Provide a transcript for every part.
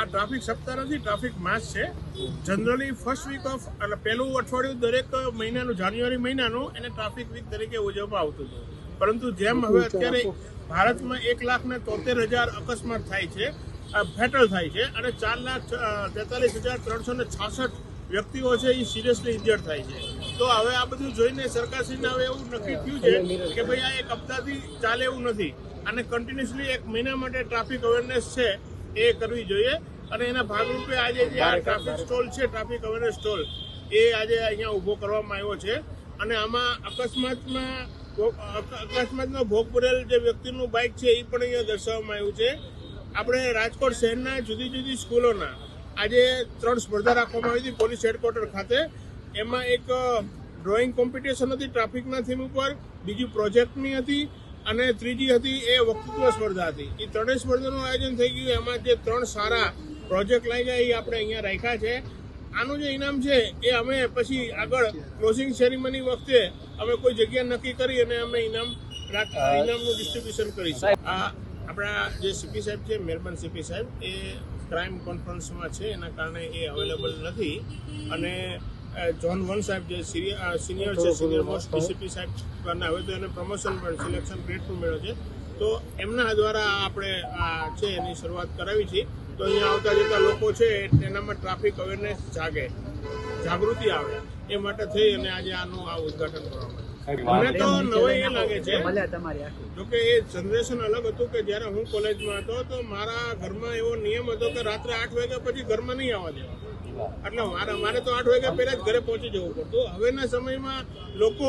આ ટ્રાફિક સપ્તાહ નથી ટ્રાફિક માસ છે. જનરલી ફર્સ્ટ વીક ઓફ એટલે પહેલું અઠવાડિયું દરેક મહિનાનું જાન્યુઆરી મહિનાનું એને ટ્રાફિક વીક તરીકે ઉજવવામાં આવતું હતું. પરંતુ જેમ હવે અત્યારે ભારતમાં એક લાખ ને તોતેર હજાર અકસ્માત થાય છે ફેટલ થાય છે અને ચાર લાખ તેતાલીસ હજાર ત્રણસો ને છાસઠ વ્યક્તિઓ છે એ સિરિયસલી ઇન્જર્ડ થાય છે. તો હવે આ બધું જોઈને સરકારશ્રીને હવે એવું નક્કી થયું છે કે ભાઈ આ એક હપ્તાથી ચાલે એવું નથી. અને કન્ટિન્યુઅસલી એક મહિના માટે ટ્રાફિક અવેરનેસ છે એ કરવી જોઈએ અને એના ભાગરૂપે આજે જે આ ટ્રાફિક સ્ટોલ છે ટ્રાફિક અવેરનેસ સ્ટોલ એ આજે અહીંયા ઊભો કરવામાં આવ્યો છે. અને આમાં અકસ્માતમાં અકસ્માતનો ભોગ પડેલ જે વ્યક્તિનું બાઇક છે, એ પણ અહીંયા દર્શાવવામાં આવ્યું છે. આપણે રાજકોટ શહેરના જુદી જુદી સ્કૂલોના આજે ત્રણ સ્પર્ધા રાખવામાં આવી હતી, પોલીસ હેડક્વાર્ટર ખાતે. એમાં એક ડ્રોઈંગ કોમ્પિટિશન હતી ટ્રાફિકના થીમ ઉપર. બીજી પ્રોજેક્ટની હતી. અને ત્રીજી હતી એ વક્તૃત્વ સ્પર્ધા હતી. એ ત્રણેય સ્પર્ધાનું આયોજન થઈ ગયું. એમાં જે ત્રણ સારા પ્રોજેક્ટ લઈ ગયા એ આપણે અહીંયા રાખ્યા છે. આનું જે ઇનામ છે એ અમે પછી આગળ ક્લોઝિંગ સેરેમની વખતે અમે કોઈ જગ્યા નક્કી કરી અને અમે ઇનામ ઇનામનું ડિસ્ટ્રીબ્યુશન કરીશું. આ આપણા જે સીપી સાહેબ છે મહેરબાન સીપી સાહેબ એ ક્રાઇમ કોન્ફરન્સમાં છે. એના કારણે એ અવેલેબલ નથી. અને જોન વન સાહેબ જે સિનિયર છે સિનિયર મોસ્ટ ડીસીપી સાહેબ હવે તો એને પ્રમોશન પણ સિલેક્શન ગ્રેડ પણ મળ્યો છે. તો એમના દ્વારા આપણે આ છે એની શરૂઆત કરાવી છે. તો અહીંયા આવતા જતા લોકો છે એનામાં ટ્રાફિક અવેરનેસ જાગે જાગૃતિ આવે એ માટે થઈ અને આજે આનું આ ઉદઘાટન કરવામાં. મને તો નવાઈ એ લાગે છે. જોકે એ જનરેશન અલગ હતું કે જ્યારે હું કોલેજમાં હતો તો મારા ઘરમાં એવો નિયમ હતો કે રાત્રે આઠ વાગ્યા પછી ઘરમાં નહીં આવવા દેવા. એટલે મારે મારે તો આઠ વાગ્યા પહેલા જ ઘરે પહોંચી જવું પડતું. હવેના સમયમાં લોકો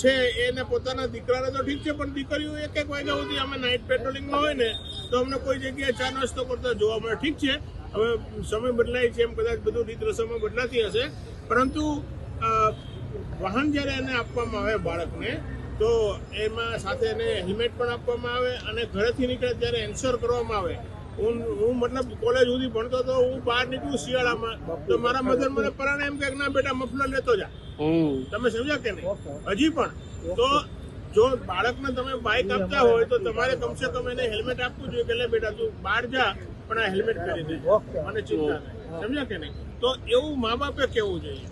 છે એને પોતાના દીકરાને તો ઠીક છે પણ દીકરીઓ એક એક વાગ્યા સુધી અમે નાઇટ પેટ્રોલિંગમાં હોય ને તો અમને કોઈ જગ્યાએ ચા નાસ્તો કરતા જોવા મળે. ઠીક છે હવે સમય બદલાય છે એમ કદાચ બધું રીત રસમો બદલાતી હશે. પરંતુ વાહન જ્યારે એને આપવામાં આવે બાળકને તો એમાં સાથે એને હેલ્મેટ પણ આપવામાં આવે અને ઘરેથી નીકળે ત્યારે એન્શ્યોર કરવામાં આવે. હું હું મતલબ કોલેજ સુધી ભણતો હતો હું બહાર નીકળું શિયાળામાં તો મારા મધર મને પરાણે એમ કે ના બેટા મફલર લેતો જા. તમે સમજ્યા કે નહીં? હજી પણ. તો જો બાળકને તમે બાઇક આપતા હોય તો તમારે કમસે કમ એને હેલ્મેટ આપવું જોઈએ કે લે બેટા તું બહાર જા પણ આ હેલ્મેટ પહેરી દે. મને ચિંતા નહીં. સમજ્યા કે નહીં? તો એવું મા બાપે કેવું જોઈએ?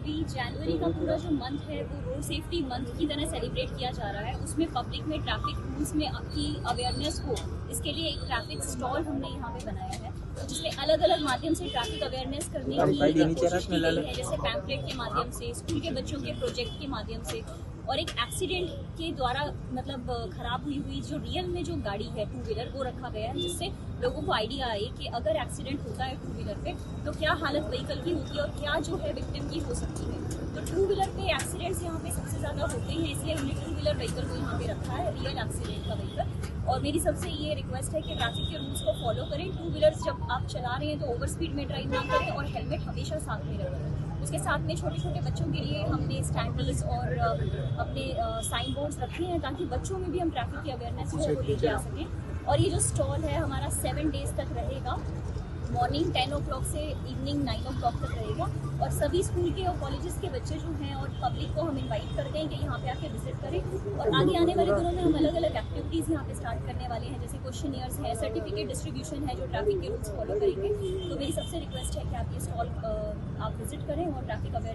अभी जनवरी का पूरा जो मंथ है वो रोड सेफ्टी मंथ की तरह सेलिब्रेट किया जा रहा है। उसमें पब्लिक में ट्रैफ़िक रूल्स में की अवेयरनेस हो इसके लिए एक ट्रैफ़िक स्टॉल हमने यहाँ पे बनाया है जिसमें अलग अलग माध्यम से ट्रैफ़िक अवेयरनेस करने की कोशिश की गई है जैसे पैम्पलेट के माध्यम से स्कूल के बच्चों के प्रोजेक्ट के माध्यम से। और एक एक्सीडेंट के द्वारा मतलब खराब हुई हुई जो रियल में जो गाड़ी है टू व्हीलर वो रखा गया है, जिससे लोगों को आइडिया आए कि अगर एक्सीडेंट होता है टू व्हीलर पे तो क्या हालत व्हीकल की होती है और क्या जो है विक्टिम की हो सकती है। तो टू व्हीलर पे एक्सीडेंट्स यहाँ पे सबसे ज़्यादा होते हैं, इसलिए हमने टू व्हीलर व्हीकल को यहाँ पे रखा है रियल एक्सीडेंट का व्हीकल और मेरी सबसे ये रिक्वेस्ट है कि ट्रैफ़िक के रूल्स को फॉलो करें। टू व्हीलर्स जब आप चला रहे हैं तो ओवर स्पीड में ड्राइव ना करें और हेलमेट हमेशा साथ में रखें। उसके साथ में छोटे छोटे बच्चों के लिए हमने स्टैंडल्स और अपने साइन बोर्ड्स रखे हैं ताकि बच्चों में भी हम ट्रैफ़िक की अवेयरनेस को लेके आ सकें। और ये जो स्टॉल है हमारा सेवन डेज़ तक रहेगा। मॉर्निंग टेन ओ क्लॉक से इवनिंग नाइन ओ क्लॉक तक रहेगा। और सभी स्कूल के और कॉलेजेस के बच्चे जो हैं और पब्लिक को हम इनवाइट करते हैं कि यहाँ पे आके विज़िट करें। और आगे आने वाले दिनों में हम अलग अलग एक्टिविटीज़ यहाँ पे स्टार्ट करने वाले हैं, जैसे क्वेश्चन ईयर्स है सर्टिफिकेट डिस्ट्रीब्यूशन है जो ट्रैफ़िक के रूल्स फॉलो करेंगे। तो मेरी सबसे रिक्वेस्ट है कि आप ये स्टॉल आप विज़िट करें और ट्रैफ़िक हमारी